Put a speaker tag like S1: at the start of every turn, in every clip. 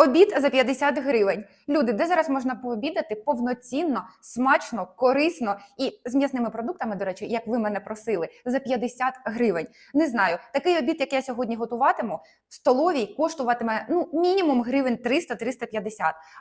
S1: Обід за 50 гривень. Люди, де зараз можна пообідати повноцінно, смачно, корисно і з м'ясними продуктами, до речі, як ви мене просили, за 50 гривень. Не знаю, такий обід, як я сьогодні готуватиму, в столовій коштуватиме ну мінімум гривень 300-350.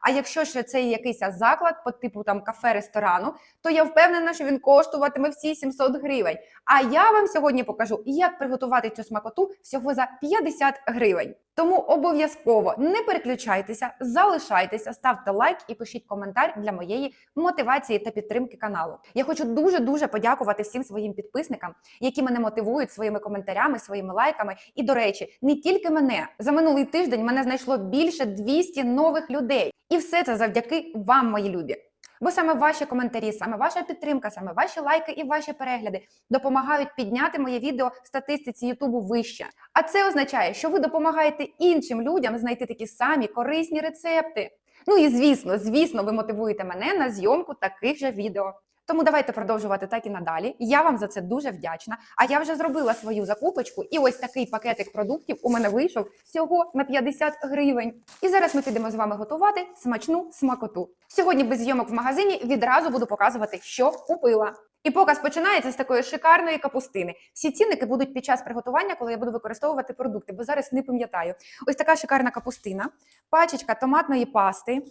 S1: А якщо ще це якийсь заклад по типу там кафе ресторану, то я впевнена, що він коштуватиме всі 700 гривень. А я вам сьогодні покажу, як приготувати цю смакоту всього за 50 гривень. Тому обов'язково не переключайтеся, залишайтеся, ставте лайк і пишіть коментар для моєї мотивації та підтримки каналу. Я хочу дуже дуже подякувати всім своїм підписникам, які мене мотивують своїми коментарями, своїми лайками. І до речі, не тільки мене за минулий тиждень мене знайшло більше 200 нових людей, і все це завдяки вам, мої любі. Бо саме ваші коментарі, саме ваша підтримка, саме ваші лайки і ваші перегляди допомагають підняти моє відео в статистиці Ютубу вище. А це означає, що ви допомагаєте іншим людям знайти такі самі корисні рецепти. Ну і звісно, звісно, ви мотивуєте мене на зйомку таких же відео. Тому давайте продовжувати так і надалі. Я вам за це дуже вдячна. А я вже зробила свою закупочку, і ось такий пакетик продуктів у мене вийшов всього на 50 гривень. І зараз ми підемо з вами готувати смачну смакоту. Сьогодні без зйомок в магазині відразу буду показувати, що купила. І показ починається з такої шикарної капустини. Всі цінники будуть під час приготування, коли я буду використовувати продукти, бо зараз не пам'ятаю. Ось така шикарна капустина, пачечка томатної пасти,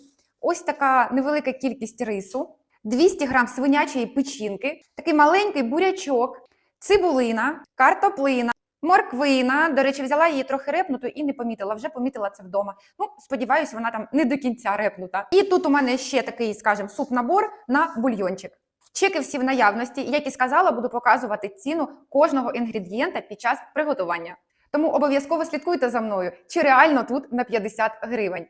S1: ось така невелика кількість рису. 200 грам свинячої печінки, такий маленький бурячок, цибулина, картоплина, морквина. До речі, взяла її трохи репнуту і не помітила. Вже помітила це вдома. Ну, сподіваюся, вона там не до кінця репнута. І тут у мене ще такий, скажімо, суп-набор на бульйончик. Чеки всі в наявності, як і сказала, буду показувати ціну кожного інгредієнта під час приготування. Тому обов'язково слідкуйте за мною, чи реально тут на 50 гривень.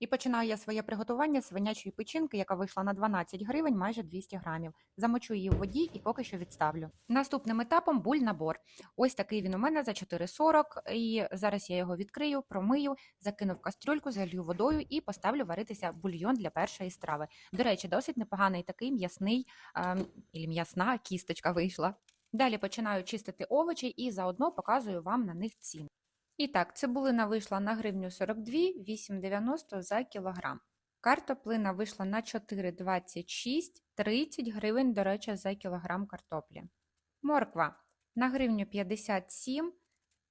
S2: І починаю я своє приготування з свинячої печінки, яка вийшла на 12 гривень, майже 200 грамів. Замочу її в воді і поки що відставлю. Наступним етапом буль-набор. Ось такий він у мене за 4,40. І зараз я його відкрию, промию, закину в кастрюльку, залью водою і поставлю варитися бульйон для першої страви. До речі, досить непоганий такий м'ясний ем, і м'ясна кісточка вийшла. Далі починаю чистити овочі і заодно показую вам на них ціни. І так, цибулина вийшла на гривню 42, 8,90 за кілограм. Картоплина вийшла на 4,26, 30 гривень, до речі, за кілограм картоплі. Морква на гривню 57,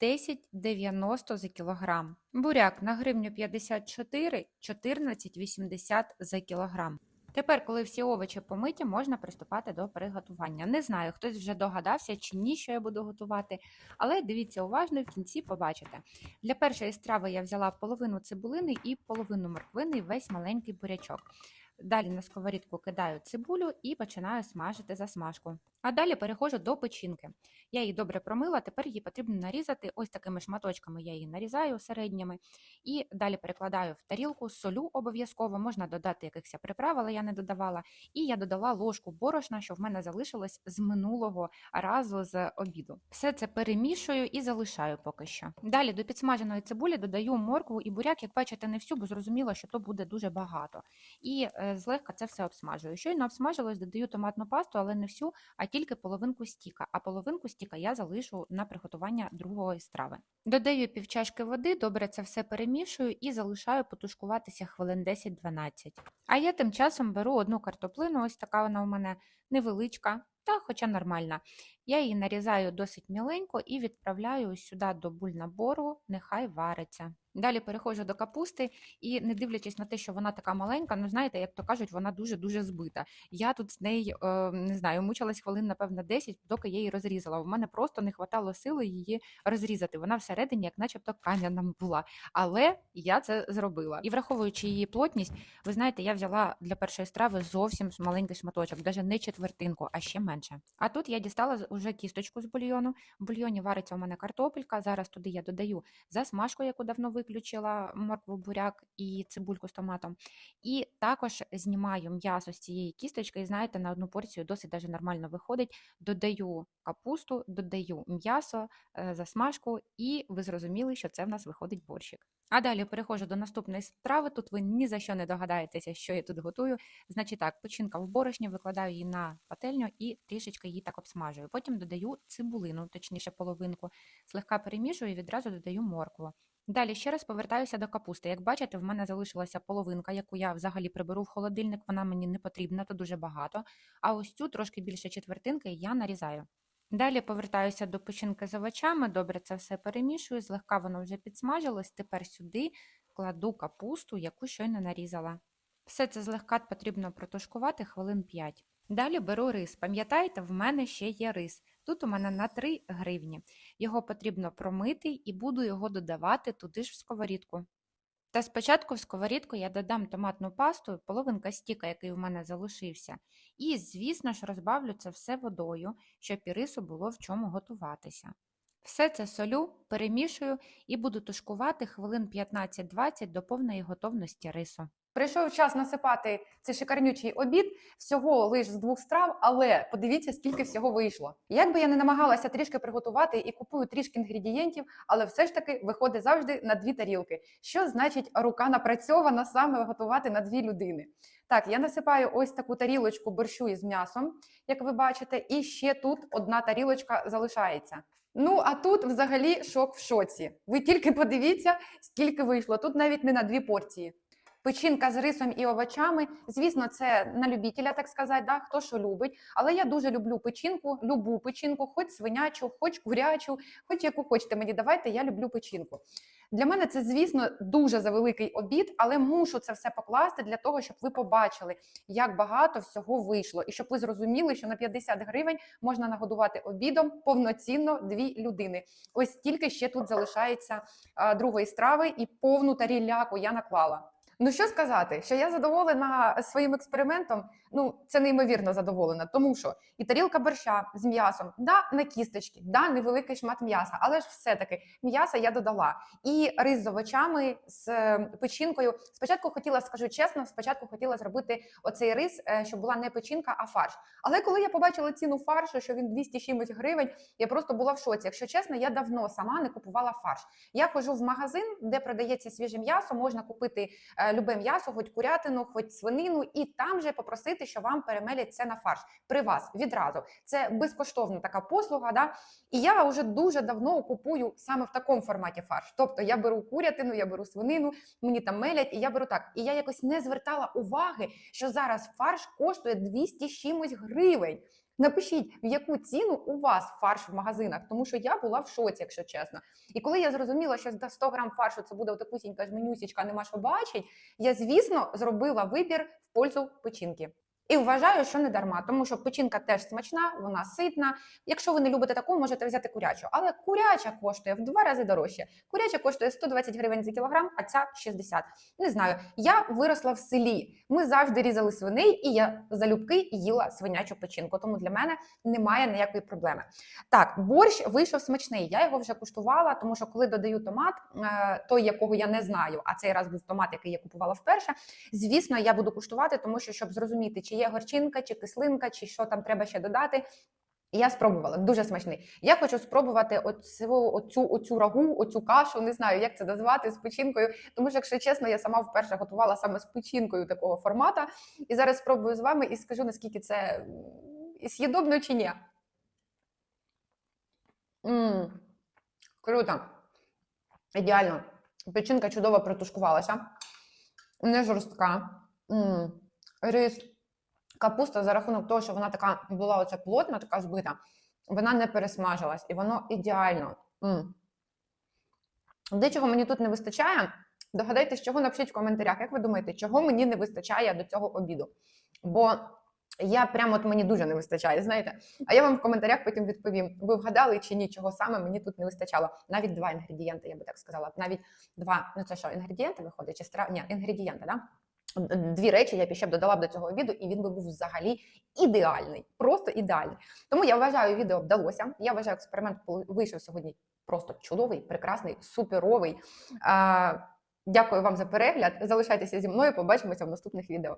S2: 10,90 за кілограм. Буряк на гривню 54, 14,80 за кілограм. Тепер, коли всі овочі помиті, можна приступати до приготування. Не знаю, хтось вже догадався чи ні, що я буду готувати, але дивіться уважно в кінці побачите. Для першої страви я взяла половину цибулини і половину морквини, і весь маленький бурячок. Далі на сковорідку кидаю цибулю і починаю смажити засмажку. А далі переходжу до печінки. Я її добре промила, тепер її потрібно нарізати ось такими шматочками. Я її нарізаю середніми і далі перекладаю в тарілку, солю обов'язково, можна додати якихось приправ, але я не додавала. І я додала ложку борошна, що в мене залишилось з минулого разу з обіду. Все це перемішую і залишаю поки що. Далі до підсмаженої цибулі додаю моркву і буряк, як бачите, не всю, бо зрозуміло, що то буде дуже багато. І е, злегка це все обсмажую. Щойно обсмажилось, додаю томатну пасту, але не всю, а тільки половинку стіка. А половинку стіка я залишу на приготування другої страви. Додаю півчашки води, добре це все перемішую і залишаю потушкуватися хвилин 10-12. А я тим часом беру одну картоплину, ось така вона у мене невеличка, та хоча нормальна. Я її нарізаю досить міленько і відправляю сюди до бульнабору, нехай вариться. Далі переходжу до капусти і, не дивлячись на те, що вона така маленька, ну знаєте, як то кажуть, вона дуже-дуже збита. Я тут з нею е, не знаю, мучилась хвилин, напевно, 10, доки я її розрізала. У мене просто не хватало сили її розрізати. Вона всередині, як начебто, кам'яна була. Але я це зробила. І враховуючи її плотність, ви знаєте, я взяла для першої страви зовсім маленький шматочок, навіть не четвертинку, а ще менше. А тут я дістала вже кісточку з бульйону. В бульйоні вариться у мене картопелька. Зараз туди я додаю засмажку, яку давно виключила, моркву, буряк і цибульку з томатом. І також знімаю м'ясо з цієї кісточки, і знаєте, на одну порцію досить даже нормально виходить. Додаю капусту, додаю м'ясо, е, засмажку, і ви зрозуміли, що це в нас виходить борщик. А далі переходжу до наступної страви. Тут ви ні за що не догадаєтеся, що я тут готую. Значить так, печінка в борошні, викладаю її на пательню і трішечки її так обсмажую. Потім додаю цибулину, точніше половинку, слегка перемішую і відразу додаю моркву. Далі ще раз повертаюся до капусти. Як бачите, в мене залишилася половинка, яку я взагалі приберу в холодильник, вона мені не потрібна, то дуже багато. А ось цю трошки більше четвертинки я нарізаю. Далі повертаюся до печінки з овочами, добре це все перемішую, злегка воно вже підсмажилось. Тепер сюди кладу капусту, яку щойно нарізала. Все це злегка потрібно протушкувати хвилин 5. Далі беру рис. Пам'ятаєте, в мене ще є рис. Тут у мене на 3 гривні. Його потрібно промити і буду його додавати туди ж в сковорідку. Та спочатку в сковорідку я додам томатну пасту, половинка стіка, який у мене залишився. І, звісно ж, розбавлю це все водою, щоб і рису було в чому готуватися. Все це солю, перемішую і буду тушкувати хвилин 15-20 до повної готовності рису.
S1: Прийшов час насипати цей шикарнючий обід всього лиш з двох страв, але подивіться, скільки всього вийшло. Як би я не намагалася трішки приготувати і купую трішки інгредієнтів, але все ж таки виходить завжди на дві тарілки. Що значить рука напрацьована саме готувати на дві людини? Так, я насипаю ось таку тарілочку борщу із м'ясом, як ви бачите, і ще тут одна тарілочка залишається. Ну а тут взагалі шок в шоці. Ви тільки подивіться, скільки вийшло. Тут навіть не на дві порції. Печінка з рисом і овочами. Звісно, це на любителя, так сказати, да? хто що любить. Але я дуже люблю печінку, любу печінку, хоч свинячу, хоч курячу, хоч яку хочете мені давайте, я люблю печінку. Для мене це, звісно, дуже завеликий обід, але мушу це все покласти для того, щоб ви побачили, як багато всього вийшло, і щоб ви зрозуміли, що на 50 гривень можна нагодувати обідом повноцінно дві людини. Ось тільки ще тут залишається а, другої страви, і повну таріляку я наклала. Ну що сказати, що я задоволена своїм експериментом. Ну це неймовірно задоволена, тому що і тарілка борща з м'ясом, да, на кісточки, да, невеликий шмат м'яса, але ж все-таки м'яса я додала. І рис з овочами з е, печінкою. Спочатку хотіла, скажу чесно, спочатку хотіла зробити оцей рис, е, щоб була не печінка, а фарш. Але коли я побачила ціну фаршу, що він 200 чимось гривень, я просто була в шоці. Якщо чесно, я давно сама не купувала фарш. Я ходжу в магазин, де продається свіже м'ясо, можна купити е, любе м'ясо, хоч курятину, хоч свинину, і там же попросити, що вам перемелять це на фарш при вас відразу. Це безкоштовна така послуга. Да? І я вже дуже давно купую саме в такому форматі фарш. Тобто я беру курятину, я беру свинину, мені там мелять, і я беру так. І я якось не звертала уваги, що зараз фарш коштує 200 чимось гривень. Напишіть, в яку ціну у вас фарш в магазинах, тому що я була в шоці, якщо чесно. І коли я зрозуміла, що за 100 грам фаршу це буде отакусінька жменюсічка, нема що бачить, я, звісно, зробила вибір в пользу печінки. І вважаю, що не дарма, тому що печінка теж смачна, вона ситна. Якщо ви не любите таку, можете взяти курячу. Але куряча коштує в два рази дорожче. Куряча коштує 120 гривень за кілограм, а ця 60. Не знаю. Я виросла в селі. Ми завжди різали свиней, і я залюбки їла свинячу печінку. Тому для мене немає ніякої проблеми. Так, борщ вийшов смачний. Я його вже куштувала, тому що коли додаю томат, е, той, якого я не знаю, а цей раз був томат, який я купувала вперше. Звісно, я буду куштувати, тому що щоб зрозуміти, чи є горчинка, чи кислинка, чи що там треба ще додати. Я спробувала дуже смачний. Я хочу спробувати оцю, оцю, оцю рагу, оцю кашу, не знаю, як це назвати з печінкою. Тому що, якщо чесно, я сама вперше готувала саме з печінкою такого формата. І зараз спробую з вами і скажу, наскільки це м, з'їдобно чи ні. М, Круто. Ідеально. Печінка чудово протушкувалася. Не жорстка. М, Рис. Капуста за рахунок того, що вона така була оця плотна, така збита, вона не пересмажилась, і воно ідеально. М. Дечого мені тут не вистачає. Догадайтесь, чого напишіть в коментарях. Як ви думаєте, чого мені не вистачає до цього обіду? Бо я прямо от мені дуже не вистачає, знаєте. А я вам в коментарях потім відповім: ви вгадали чи ні, чого саме мені тут не вистачало. Навіть два інгредієнти, я би так сказала. Навіть два, ну це що, інгредієнти виходить, чи страв? Ні, інгредієнти, да? Дві речі я б ще б додала б до цього відео, і він би був взагалі ідеальний, просто ідеальний. Тому я вважаю, відео вдалося. Я вважаю, експеримент вийшов сьогодні просто чудовий, прекрасний, суперовий. Дякую вам за перегляд. Залишайтеся зі мною. Побачимося в наступних відео.